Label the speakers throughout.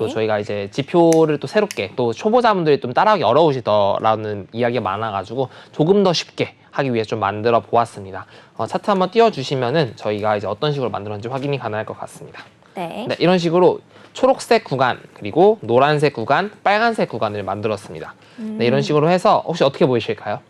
Speaker 1: 또 저희가 이제 지표를 또 새롭게 또 초보자분들이 좀 따라하기 어려우시더라는 이야기가 많아가지고 조금 더 쉽게 하기 위해 좀 만들어 보았습니다. 어, 차트 한번 띄워주시면은 저희가 이제 어떤 식으로 만들었는지 확인이 가능할 것 같습니다.
Speaker 2: 네.
Speaker 1: 네, 이런 식으로 초록색 구간 그리고 노란색 구간, 빨간색 구간을 만들었습니다. 네, 이런 식으로 해서 혹시 어떻게 보이실까요?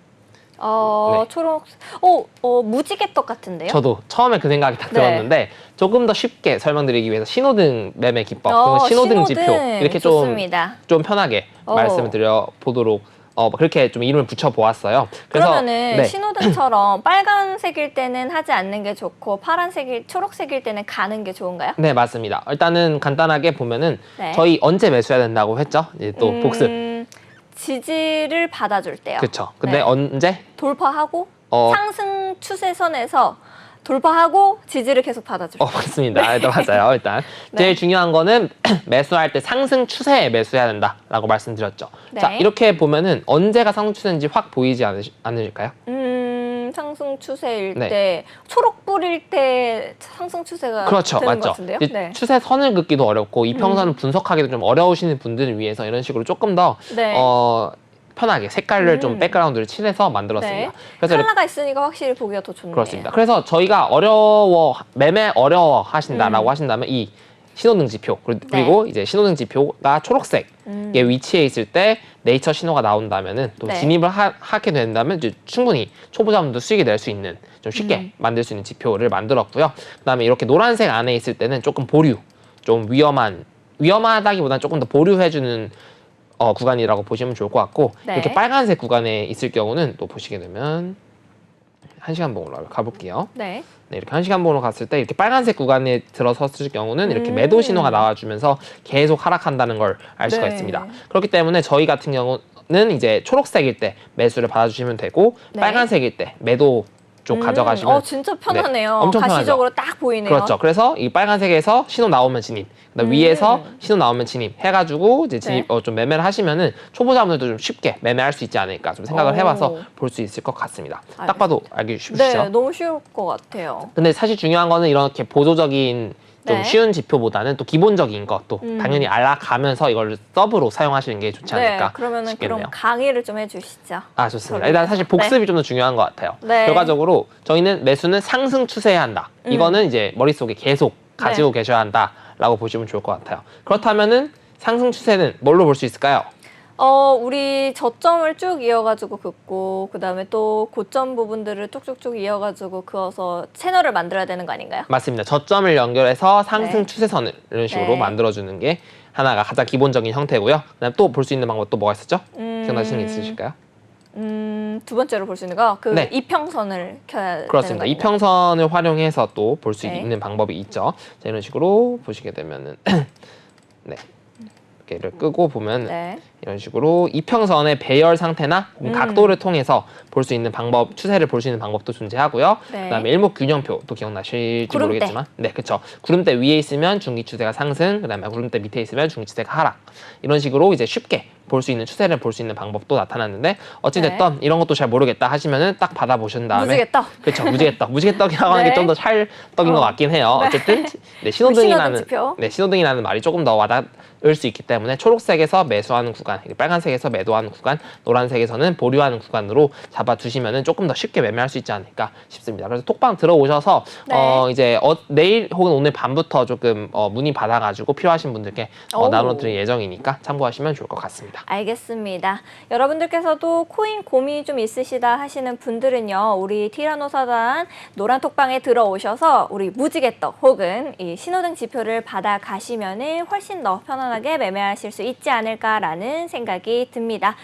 Speaker 2: 어,
Speaker 1: 네.
Speaker 2: 초록. 어, 어, 무지개떡 같은데요?
Speaker 1: 저도 처음에 그 생각이 딱
Speaker 2: 네.
Speaker 1: 들었는데 조금 더 쉽게 설명드리기 위해서 신호등 매매 기법,
Speaker 2: 어,
Speaker 1: 그리고 신호등,
Speaker 2: 신호등
Speaker 1: 지표 이렇게 좀
Speaker 2: 좋습니다.
Speaker 1: 좀 편하게
Speaker 2: 어.
Speaker 1: 말씀을 드려 보도록 어, 그렇게 좀 이름을 붙여 보았어요. 그래서
Speaker 2: 그러면은
Speaker 1: 네.
Speaker 2: 신호등처럼 빨간색일 때는 하지 않는 게 좋고 파란색일 초록색일 때는 가는 게 좋은가요?
Speaker 1: 네 맞습니다. 일단은 간단하게 보면은
Speaker 2: 네.
Speaker 1: 저희 언제 매수해야 된다고 했죠? 이제 또
Speaker 2: 음,
Speaker 1: 복습
Speaker 2: 지지를 받아줄 때요.
Speaker 1: 그렇죠. 근데
Speaker 2: 네.
Speaker 1: 언제?
Speaker 2: 돌파하고
Speaker 1: 어,
Speaker 2: 상승 추세선에서 돌파하고 지지를 계속 받아줄
Speaker 1: 어
Speaker 2: 때.
Speaker 1: 맞습니다. 일단 맞아요. 일단
Speaker 2: 네.
Speaker 1: 제일 중요한 거는 매수할 때 상승 추세에 매수해야 된다라고 말씀드렸죠.
Speaker 2: 네.
Speaker 1: 자 이렇게 보면은 언제가 상승 추세인지 확 보이지 않으실까요?
Speaker 2: 음, 상승 추세일
Speaker 1: 네.
Speaker 2: 때 초록 불일 때 상승 추세가
Speaker 1: 그렇죠,
Speaker 2: 되는 것
Speaker 1: 맞죠.
Speaker 2: 같은데요?
Speaker 1: 이제
Speaker 2: 네. 음.
Speaker 1: 추세 선을 긋기도 어렵고 이평선을 분석하기도 좀 어려우시는 분들을 위해서 이런 식으로 조금 더
Speaker 2: 네.
Speaker 1: 어, 편하게 색깔을
Speaker 2: 음.
Speaker 1: 좀 백그라운드를 칠해서 만들었습니다.
Speaker 2: 네.
Speaker 1: 그래서 이렇게
Speaker 2: 있으니까 확실히 보기가 더 좋네요.
Speaker 1: 그렇습니다. 그래서 저희가 어려워 매매 어려워 하신다라고
Speaker 2: 음.
Speaker 1: 하신다면 이 신호등 지표 그리- 그리고 이제 신호등 지표가 초록색에
Speaker 2: 음.
Speaker 1: 위치해 있을 때 네이처 신호가 나온다면은 또
Speaker 2: 네.
Speaker 1: 진입을 하, 하게 된다면 이제 충분히 초보자분도 수익이 낼 수 있는 좀 쉽게
Speaker 2: 음.
Speaker 1: 만들 수 있는 지표를 만들었고요. 그다음에 이렇게 노란색 안에 있을 때는 조금 보류, 좀 위험한 위험하다기보다는 조금 더 보류해주는 어, 구간이라고 보시면 좋을 것 같고
Speaker 2: 네.
Speaker 1: 이렇게 빨간색 구간에 있을 경우는 또 보시게 되면 한 시간 봉으로 가볼게요.
Speaker 2: 네.
Speaker 1: 네, 이렇게 한 시간 번호 갔을 때 이렇게 빨간색 구간에 들어섰을 경우는 이렇게
Speaker 2: 음.
Speaker 1: 매도 신호가 나와주면서 계속 하락한다는 걸 알 수가
Speaker 2: 네.
Speaker 1: 있습니다. 그렇기 때문에 저희 같은 경우는 이제 초록색일 때 매수를 받아주시면 되고
Speaker 2: 네.
Speaker 1: 빨간색일 때 매도 쪽
Speaker 2: 음,
Speaker 1: 가져가시면
Speaker 2: 어, 진짜 편하네요.
Speaker 1: 엄청 편하죠.
Speaker 2: 가시적으로 딱 보이네요.
Speaker 1: 그렇죠. 그래서 이 빨간색에서 신호 나오면 진입, 그다음
Speaker 2: 음.
Speaker 1: 위에서 신호 나오면 진입 해가지고 이제 진입
Speaker 2: 네.
Speaker 1: 어, 좀 매매를 하시면은 초보자분들도 좀 쉽게 매매할 수 있지 않을까 좀 생각을
Speaker 2: 오.
Speaker 1: 해봐서 볼 수 있을 것 같습니다. 딱
Speaker 2: 알겠습니다.
Speaker 1: 봐도 알기 쉽시죠?
Speaker 2: 네, 너무 쉬울 것 같아요.
Speaker 1: 근데 사실 중요한 거는 이렇게 보조적인 좀
Speaker 2: 네.
Speaker 1: 쉬운 지표보다는 또 기본적인 것도
Speaker 2: 음.
Speaker 1: 당연히 알아가면서 이걸 서브로 사용하시는 게 좋지
Speaker 2: 네,
Speaker 1: 않을까
Speaker 2: 그러면은
Speaker 1: 싶겠네요.
Speaker 2: 그럼 강의를 좀 해주시죠.
Speaker 1: 아 좋습니다. 일단 사실 복습이 좀더 중요한 것 같아요.
Speaker 2: 네.
Speaker 1: 결과적으로 저희는 매수는 상승 추세해야 한다.
Speaker 2: 음.
Speaker 1: 이거는 이제 머릿속에 계속 가지고 계셔야 한다라고 보시면 좋을 것 같아요. 그렇다면은 상승 추세는 뭘로 볼 수 있을까요?
Speaker 2: 어, 우리 저점을 쭉 이어가지고 긋고, 그 다음에 또 고점 부분들을 쭉쭉쭉 이어가지고 그어서 채널을 만들어야 되는 거 아닌가요?
Speaker 1: 맞습니다. 저점을 연결해서 상승
Speaker 2: 네.
Speaker 1: 추세선을 이런 식으로
Speaker 2: 네.
Speaker 1: 만들어주는 게 하나가 가장 기본적인 형태고요. 그다음 또 볼 수 있는 방법 또 뭐가 있었죠?
Speaker 2: 음,
Speaker 1: 기억나시는 게 있으실까요?
Speaker 2: 음, 두 번째로 볼 수 있는 거, 그
Speaker 1: 네.
Speaker 2: 이평선을 켜야
Speaker 1: 그렇습니다.
Speaker 2: 되는 거.
Speaker 1: 이평선을 활용해서 또 볼 수
Speaker 2: 네.
Speaker 1: 있는 방법이 있죠. 자, 이런 식으로 보시게 되면은 네. 이렇게를 끄고 보면
Speaker 2: 네.
Speaker 1: 이런 식으로 이평선의 배열 상태나
Speaker 2: 음.
Speaker 1: 각도를 통해서 볼 수 있는 방법, 추세를 볼 수 있는 방법도 존재하고요.
Speaker 2: 네.
Speaker 1: 그다음에 일목균형표 또 기억나실지
Speaker 2: 구름대.
Speaker 1: 모르겠지만, 네, 그렇죠. 구름대 위에 있으면 중기 추세가 상승, 그다음에 구름대 밑에 있으면 중기 추세가 하락. 이런 식으로 이제 쉽게 볼 수 있는 추세를 볼 수 있는 방법도 나타났는데 어찌 됐던 이런 것도 잘 모르겠다 하시면은 딱 받아 보신 다음에
Speaker 2: 무지개떡.
Speaker 1: 그렇죠. 무지개떡. 무지개떡이라고 하는
Speaker 2: 네.
Speaker 1: 게좀 더 찰떡인
Speaker 2: 어.
Speaker 1: 것 같긴 해요.
Speaker 2: 네.
Speaker 1: 어쨌든 네,
Speaker 2: 신호등
Speaker 1: 신호등이라는. 네, 신호등이라는 말이 조금 더 와닿을 수 있기 때문에 초록색에서 매수하는 구간, 빨간색에서 매도하는 구간, 노란색에서는 보류하는 구간으로 잡아두시면은 조금 더 쉽게 매매할 수 있지 않을까 싶습니다. 그래서 톡방 들어오셔서
Speaker 2: 네.
Speaker 1: 어 이제 어, 내일 혹은 오늘 밤부터 조금 어, 문의 받아가지고 필요하신 분들께 어,
Speaker 2: 오.
Speaker 1: 나눠드릴 예정이니까 참고하시면 좋을 것 같습니다.
Speaker 2: 알겠습니다. 여러분들께서도 코인 고민이 좀 있으시다 하시는 분들은요, 우리 티라노사단 노란 톡방에 들어오셔서 우리 무지개떡 혹은 이 신호등 지표를 받아 가시면은 훨씬 더 편안하게 매매하실 수 있지 않을까라는 생각이 듭니다.